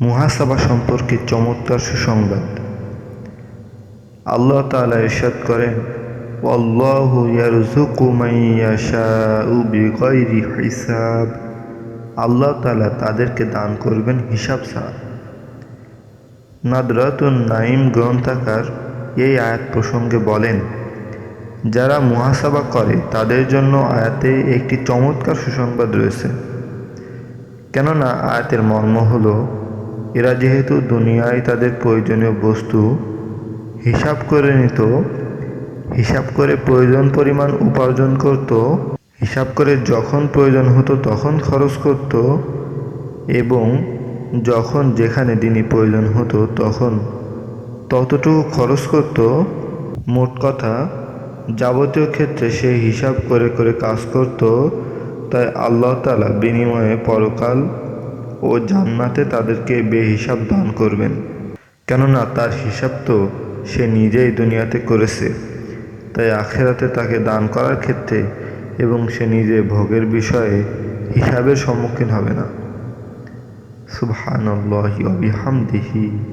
মুহাসাবা সম্পর্কে চমৎকার সুসংবাদ। আল্লাহ তাআলা ইরশাদ করেন হিসাব। আল্লাহ তালা তাদেরকে দান করবেন হিসাব ছাড়া। নাদরাতুন নাইম গ্রন্থাকার এই আয়াত প্রসঙ্গে বলেন, যারা মুহাসাবা করে, তাদের জন্য আয়াতে একটি চমৎকার সুসংবাদ রয়েছে। কেননা আয়াতের মর্ম হলো এরা যেহেতু দুনিয়ায় তাদের প্রয়োজনীয় বস্তু হিসাব করে নিত, হিসাব করে প্রয়োজন পরিমাণ উপার্জন করত, হিসাব করে যখন প্রয়োজন হতো তখন খরচ করত এবং যখন যেখানে দিনই প্রয়োজন হতো তখন ততটুকু খরচ করত। মোট কথা, যাবতীয় ক্ষেত্রে সে হিসাব করে করে কাজ করত, তাই আল্লাহ তালা বিনিময়ে পরকাল ও জান্নাতে তাদেরকে বেহিসাব দান করবেন। কেননা তার হিসাব তো সে নিজেই দুনিয়াতে করেছে। তাই আখেরাতে তাকে দান করার ক্ষেত্রে এবং সে নিজে ভোগের বিষয়ে হিসাবের সম্মুখীন হবে না। সুবহানাল্লাহি ওয়া বিহামদিহি।